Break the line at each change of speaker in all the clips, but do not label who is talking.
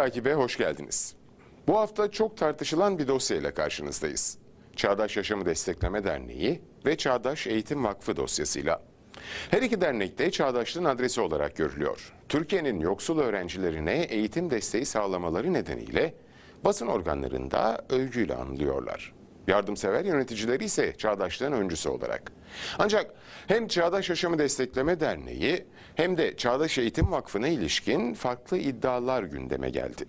takibe hoş geldiniz. Bu hafta çok tartışılan bir dosyayla karşınızdayız. Çağdaş Yaşamı Destekleme Derneği ve Çağdaş Eğitim Vakfı dosyasıyla. Her iki dernek de çağdaşlığın adresi olarak görülüyor. Türkiye'nin yoksul öğrencilerine eğitim desteği sağlamaları nedeniyle basın organlarında övgüyle anılıyorlar. Yardımsever yöneticileri ise çağdaşlığın öncüsü olarak. Ancak hem Çağdaş Yaşamı Destekleme Derneği hem de Çağdaş Eğitim Vakfı'na ilişkin farklı iddialar gündeme geldi.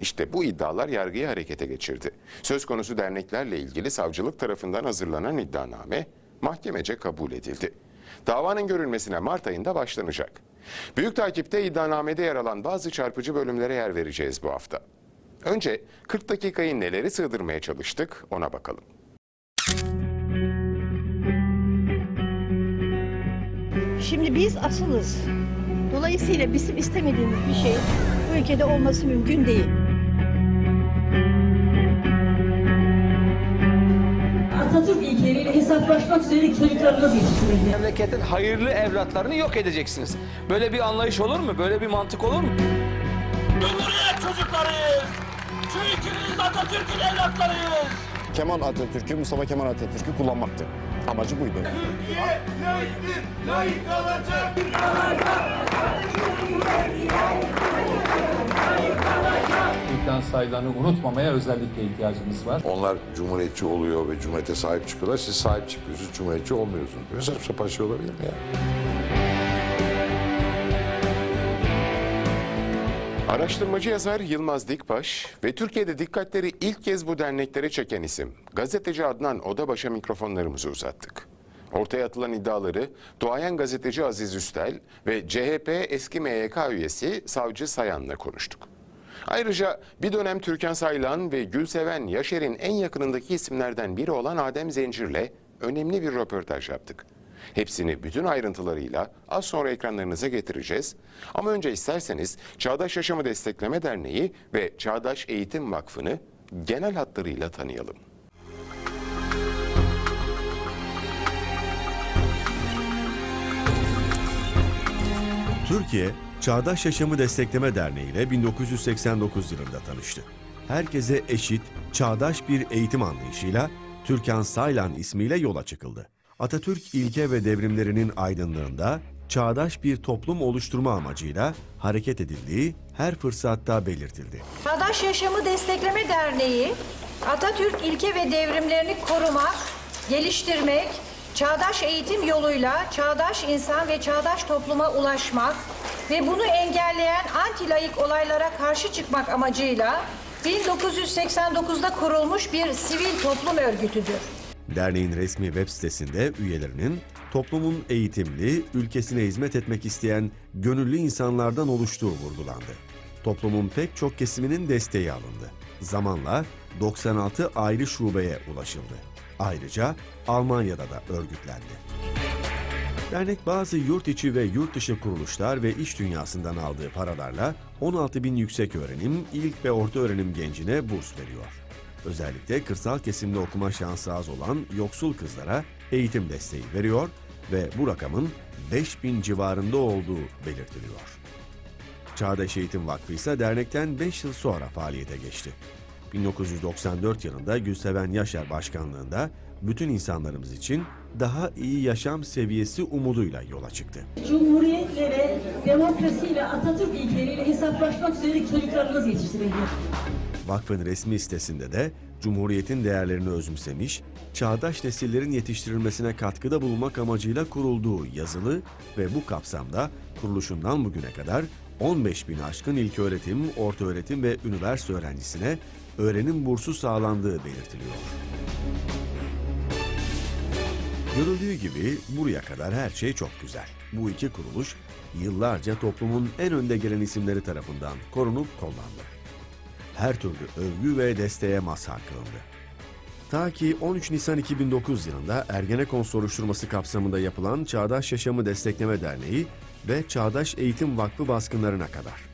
İşte bu iddialar yargıyı harekete geçirdi. Söz konusu derneklerle ilgili savcılık tarafından hazırlanan iddianame mahkemece kabul edildi. Davanın görülmesine Mart ayında başlanacak. Büyük takipte iddianamede yer alan bazı çarpıcı bölümlere yer vereceğiz bu hafta. Önce 40 dakikayı neleri sığdırmaya çalıştık ona bakalım.
Şimdi biz asılız. Dolayısıyla bizim istemediğimiz bir şey bu ülkede olması mümkün değil.
Atatürk ilkeleriyle hesaplaşmak üzere çocuklarımız yetiştirildi.
memleketin hayırlı evlatlarını yok edeceksiniz. Böyle bir anlayış olur mu? Böyle bir mantık olur mu?
Cumhuriyet çocuklarıyız. Çünkü biz Atatürk'ün evlatlarıyız.
Kemal Atatürk'ü, Mustafa Kemal Atatürk'ü kullanmaktı. Amacı buydu.
Türkiye layıktır, layık kalacak.
Türkan sayılarını unutmamaya özellikle ihtiyacımız var.
Onlar cumhuriyetçi oluyor ve cumhuriyete sahip çıkıyorlar. Siz sahip çıkıyorsunuz, cumhuriyetçi olmuyorsunuz. Böyle saçma sapan şey olabilir mi ya?
Araştırmacı yazar Yılmaz Dikbaş ve Türkiye'de dikkatleri ilk kez bu derneklere çeken isim gazeteci Adnan Odabaş'a mikrofonlarımızı uzattık. Ortaya atılan iddiaları doğayan gazeteci Aziz Üstel ve CHP eski MYK üyesi Savcı Sayan'la konuştuk. Ayrıca bir dönem Türkan Saylan ve Gülseven Yaşer'in en yakınındaki isimlerden biri olan Adem Zencir'le önemli bir röportaj yaptık. Hepsini bütün ayrıntılarıyla az sonra ekranlarınıza getireceğiz. Ama önce isterseniz Çağdaş Yaşamı Destekleme Derneği ve Çağdaş Eğitim Vakfı'nı genel hatlarıyla tanıyalım.
Türkiye, Çağdaş Yaşamı Destekleme Derneği ile 1989 yılında tanıştı. Herkese eşit, çağdaş bir eğitim anlayışıyla Türkan Saylan ismiyle yola çıkıldı. Atatürk ilke ve devrimlerinin aydınlığında çağdaş bir toplum oluşturma amacıyla hareket edildiği her fırsatta belirtildi.
Çağdaş Yaşamı Destekleme Derneği, Atatürk ilke ve devrimlerini korumak, geliştirmek, çağdaş eğitim yoluyla çağdaş insan ve çağdaş topluma ulaşmak ve bunu engelleyen antilayık olaylara karşı çıkmak amacıyla 1989'da kurulmuş bir sivil toplum örgütüdür.
Derneğin resmi web sitesinde üyelerinin toplumun eğitimli, ülkesine hizmet etmek isteyen gönüllü insanlardan oluştuğu vurgulandı. Toplumun pek çok kesiminin desteği alındı. Zamanla 96 ayrı şubeye ulaşıldı. Ayrıca Almanya'da da örgütlendi. Dernek bazı yurt içi ve yurt dışı kuruluşlar ve iş dünyasından aldığı paralarla 16 bin yüksek öğrenim, ilk ve orta öğrenim gencine burs veriyor. Özellikle kırsal kesimde okuma şansı az olan yoksul kızlara eğitim desteği veriyor ve bu rakamın 5 bin civarında olduğu belirtiliyor. Çağdaş Eğitim Vakfı ise dernekten 5 yıl sonra faaliyete geçti. 1994 yılında Gülseven Yaşar başkanlığında bütün insanlarımız için daha iyi yaşam seviyesi umuduyla yola çıktı.
Cumhuriyetle ve demokrasiyle Atatürk ilkeleriyle hesaplaşmak üzere çocuklarımız yetiştirildi.
Vakfın resmi sitesinde de Cumhuriyet'in değerlerini özümsemiş, çağdaş nesillerin yetiştirilmesine katkıda bulunmak amacıyla kurulduğu yazılı ve bu kapsamda kuruluşundan bugüne kadar 15 bin aşkın ilköğretim, ortaöğretim ve üniversite öğrencisine öğrenim bursu sağlandığı belirtiliyor. Görüldüğü gibi buraya kadar her şey çok güzel. Bu iki kuruluş yıllarca toplumun en önde gelen isimleri tarafından korunup kollandı. Her türlü övgü ve desteğe mazhar kılındı. Ta ki 13 Nisan 2009 yılında Ergenekon soruşturması kapsamında yapılan Çağdaş Yaşamı Destekleme Derneği ve Çağdaş Eğitim Vakfı baskınlarına kadar.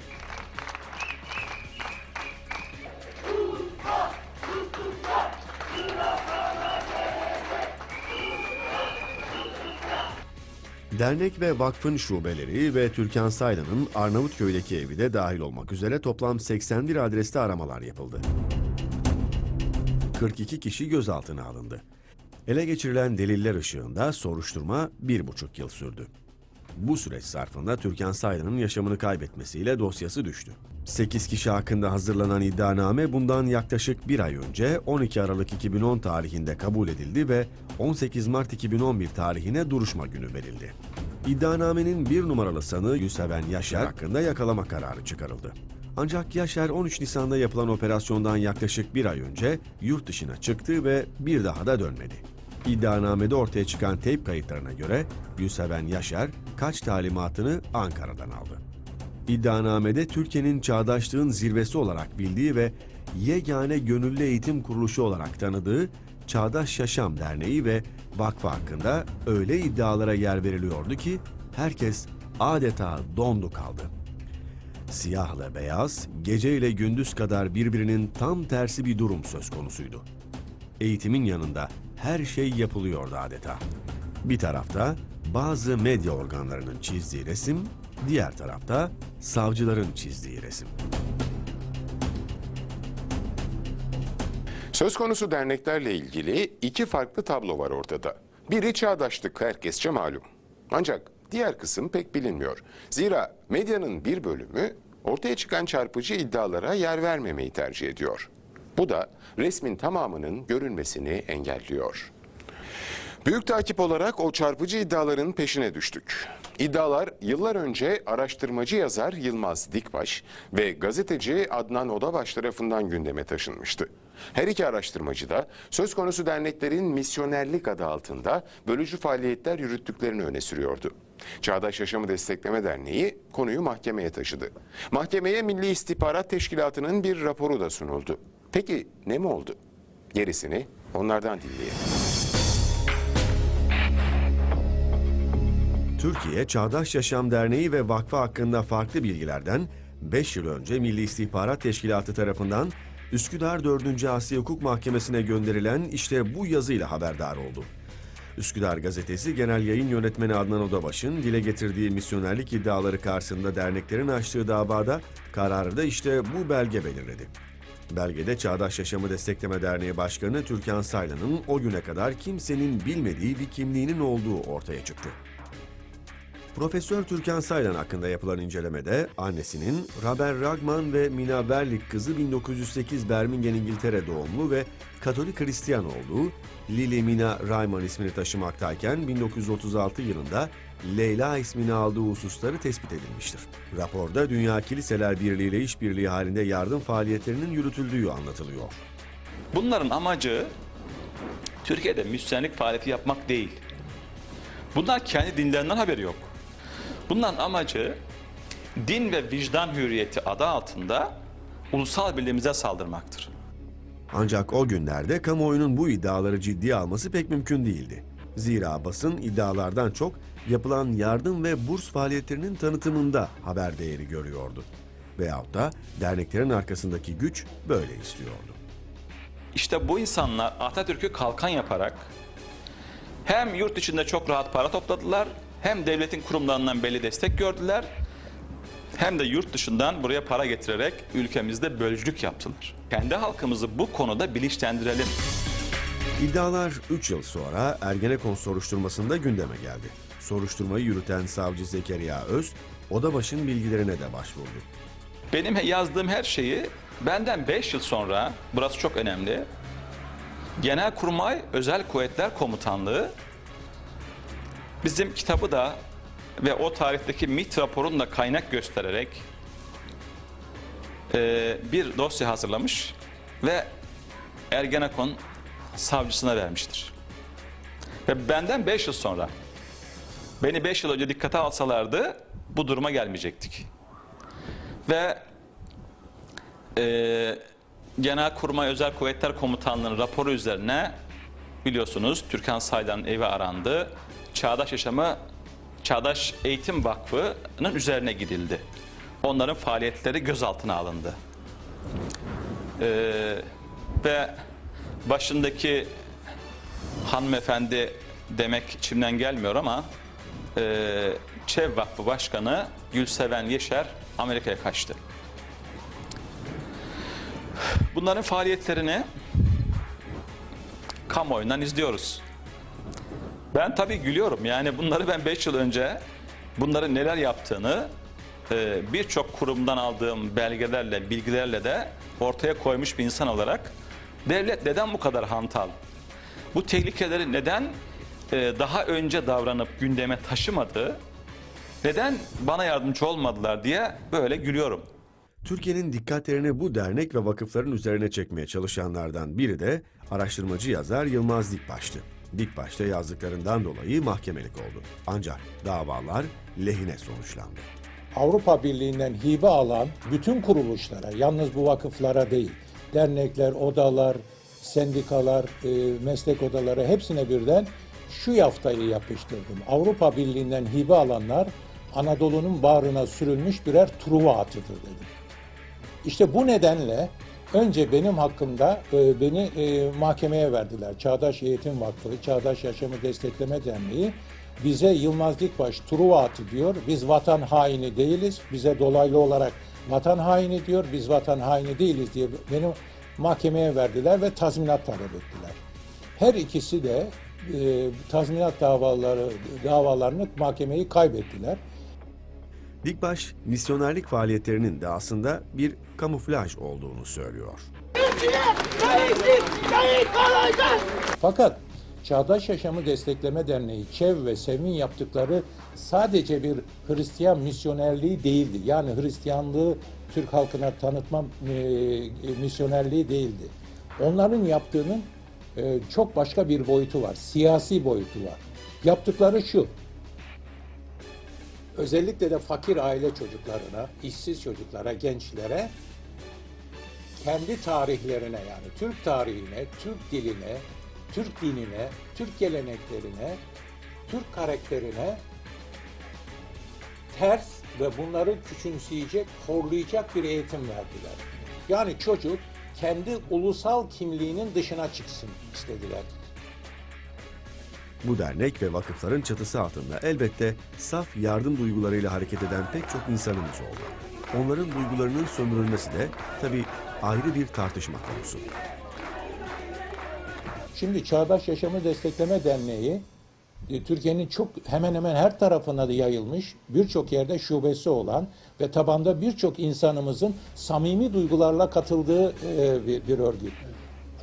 Dernek ve vakfın şubeleri ve Türkan Saylan'ın Arnavutköy'deki evi de dahil olmak üzere toplam 81 adreste aramalar yapıldı. 42 kişi gözaltına alındı. Ele geçirilen deliller ışığında soruşturma bir buçuk yıl sürdü. Bu süreç zarfında Türkan Saylan'ın yaşamını kaybetmesiyle dosyası düştü. 8 kişi hakkında hazırlanan iddianame bundan yaklaşık bir ay önce 12 Aralık 2010 tarihinde kabul edildi ve 18 Mart 2011 tarihine duruşma günü verildi. İddianamenin bir numaralı sanığı Yuseven Yaşar hakkında yakalama kararı çıkarıldı. Ancak Yaşar 13 Nisan'da yapılan operasyondan yaklaşık bir ay önce yurt dışına çıktı ve bir daha da dönmedi. İddianamede ortaya çıkan teyp kayıtlarına göre Gülseven Yaşar kaç talimatını Ankara'dan aldı. İddianamede Türkiye'nin çağdaşlığın zirvesi olarak bildiği ve yegane gönüllü eğitim kuruluşu olarak tanıdığı Çağdaş Yaşam Derneği ve Vakfı hakkında öyle iddialara yer veriliyordu ki herkes adeta dondu kaldı. Siyahla beyaz, gece ile gündüz kadar birbirinin tam tersi bir durum söz konusuydu. Eğitimin yanında her şey yapılıyordu adeta. Bir tarafta bazı medya organlarının çizdiği resim, diğer tarafta savcıların çizdiği resim.
Söz konusu derneklerle ilgili iki farklı tablo var ortada. Biri çağdaşlık herkesçe malum. Ancak diğer kısım pek bilinmiyor. Zira medyanın bir bölümü ortaya çıkan çarpıcı iddialara yer vermemeyi tercih ediyor. Bu da resmin tamamının görünmesini engelliyor. Büyük takip olarak o çarpıcı iddiaların peşine düştük. İddialar yıllar önce araştırmacı yazar Yılmaz Dikbaş ve gazeteci Adnan Odabaş tarafından gündeme taşınmıştı. Her iki araştırmacı da söz konusu derneklerin misyonerlik adı altında bölücü faaliyetler yürüttüklerini öne sürüyordu. Çağdaş Yaşamı Destekleme Derneği konuyu mahkemeye taşıdı. Mahkemeye Milli İstihbarat Teşkilatı'nın bir raporu da sunuldu. Peki ne mi oldu? Gerisini onlardan dinleyelim.
Türkiye Çağdaş Yaşam Derneği ve Vakfı hakkında farklı bilgilerden 5 yıl önce Milli İstihbarat Teşkilatı tarafından Üsküdar 4. Asya Hukuk Mahkemesi'ne gönderilen işte bu yazıyla haberdar oldu. Üsküdar Gazetesi Genel Yayın Yönetmeni Adnan Odabaş'ın dile getirdiği misyonerlik iddiaları karşısında derneklerin açtığı davada kararı da işte bu belge belirledi. Belgede Çağdaş Yaşamı Destekleme Derneği Başkanı Türkan Saylan'ın o güne kadar kimsenin bilmediği bir kimliğinin olduğu ortaya çıktı. Profesör Türkan Saylan hakkında yapılan incelemede annesinin Robert Ragman ve Mina Berlik kızı 1908 Birmingham İngiltere doğumlu ve Katolik Hristiyan olduğu Lily Mina Rayman ismini taşımaktayken 1936 yılında Leyla ismini aldığı hususları tespit edilmiştir. Raporda Dünya Kiliseler Birliği ile işbirliği halinde yardım faaliyetlerinin yürütüldüğü anlatılıyor.
Bunların amacı Türkiye'de müstenlik faaliyeti yapmak değil. Bunlar kendi dinlerinden haberi yok. Bunların amacı din ve vicdan hürriyeti adı altında ulusal birliğimize saldırmaktır.
Ancak o günlerde kamuoyunun bu iddiaları ciddiye alması pek mümkün değildi. Zira basın iddialardan çok yapılan yardım ve burs faaliyetlerinin tanıtımında haber değeri görüyordu. Veyahut da derneklerin arkasındaki güç böyle istiyordu.
İşte bu insanlar Atatürk'ü kalkan yaparak hem yurt içinde çok rahat para topladılar hem devletin kurumlarından belli destek gördüler hem de yurt dışından buraya para getirerek ülkemizde bölücülük yaptılar. Kendi halkımızı bu konuda bilinçlendirelim.
İddialar 3 yıl sonra Ergenekon soruşturmasında gündeme geldi. Soruşturmayı yürüten savcı Zekeriya Öz, Odabaş'ın bilgilerine de başvurdu.
Benim yazdığım her şeyi benden 5 yıl sonra, burası çok önemli, Genelkurmay Özel Kuvvetler Komutanlığı bizim kitabı da ve o tarihteki MİT raporunu da kaynak göstererek e, bir dosya hazırlamış ve Ergenekon savcısına vermiştir. Ve benden 5 yıl sonra beni 5 yıl önce dikkate alsalardı bu duruma gelmeyecektik. Ve e, Genelkurmay Özel Kuvvetler Komutanlığı'nın raporu üzerine biliyorsunuz Türkan Saylan'ın evi arandı. Çağdaş Yaşamı Çağdaş Eğitim Vakfı'nın üzerine gidildi. Onların faaliyetleri gözaltına alındı. Ee, ve başındaki hanımefendi demek içimden gelmiyor ama e, ÇEV Vakfı Başkanı Gülseven Yeşer Amerika'ya kaçtı. Bunların faaliyetlerini kamuoyundan izliyoruz. Ben tabii gülüyorum. Yani bunları ben 5 yıl önce bunların neler yaptığını e, birçok kurumdan aldığım belgelerle, bilgilerle de ortaya koymuş bir insan olarak devlet neden bu kadar hantal? Bu tehlikeleri neden e, daha önce davranıp gündeme taşımadı? Neden bana yardımcı olmadılar diye böyle gülüyorum.
Türkiye'nin dikkatlerini bu dernek ve vakıfların üzerine çekmeye çalışanlardan biri de araştırmacı yazar Yılmaz Dikbaş'tı. Dikbaş da yazdıklarından dolayı mahkemelik oldu. Ancak davalar lehine sonuçlandı.
Avrupa Birliği'nden hibe alan bütün kuruluşlara, yalnız bu vakıflara değil, dernekler, odalar, sendikalar, e, meslek odaları hepsine birden şu yaftayı yapıştırdım. Avrupa Birliği'nden hibe alanlar Anadolu'nun bağrına sürülmüş birer truva atıdır dedim. İşte bu nedenle önce benim hakkımda e, beni e, mahkemeye verdiler. Çağdaş Eğitim Vakfı, Çağdaş Yaşamı Destekleme Derneği bize Yılmaz Dikbaş Truva atı diyor. Biz vatan haini değiliz. Bize dolaylı olarak vatan haini diyor. Biz vatan haini değiliz diye beni mahkemeye verdiler ve tazminat talep ettiler. Her ikisi de e, tazminat davaları davalarını mahkemeyi kaybettiler.
Dikbaş, misyonerlik faaliyetlerinin de aslında bir kamuflaj olduğunu söylüyor.
Fakat Çağdaş Yaşamı Destekleme Derneği, ÇEV ve SEV'in yaptıkları sadece bir Hristiyan misyonerliği değildi. Yani Hristiyanlığı Türk halkına tanıtma e, misyonerliği değildi. Onların yaptığının e, çok başka bir boyutu var, siyasi boyutu var. Yaptıkları şu, özellikle de fakir aile çocuklarına, işsiz çocuklara, gençlere kendi tarihlerine yani Türk tarihine, Türk diline, Türk dinine, Türk geleneklerine, Türk karakterine ters ve bunları küçümseyecek, horlayacak bir eğitim verdiler. Yani çocuk kendi ulusal kimliğinin dışına çıksın istediler.
Bu dernek ve vakıfların çatısı altında elbette saf yardım duygularıyla hareket eden pek çok insanımız oldu. Onların duygularının sömürülmesi de tabii ayrı bir tartışma konusu.
Şimdi Çağdaş Yaşamı Destekleme Derneği e, Türkiye'nin çok hemen hemen her tarafına da yayılmış, birçok yerde şubesi olan ve tabanda birçok insanımızın samimi duygularla katıldığı e, bir, örgüt.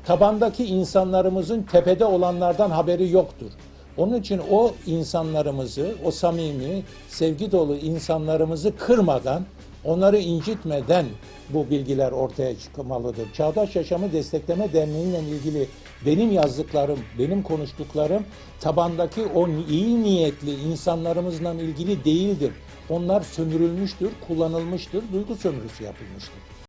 Tabandaki insanlarımızın tepede olanlardan haberi yoktur. Onun için o insanlarımızı, o samimi, sevgi dolu insanlarımızı kırmadan, onları incitmeden bu bilgiler ortaya çıkmalıdır. Çağdaş Yaşamı Destekleme Derneği'yle ilgili benim yazdıklarım, benim konuştuklarım tabandaki o iyi niyetli insanlarımızla ilgili değildir. Onlar sömürülmüştür, kullanılmıştır, duygu sömürüsü yapılmıştır.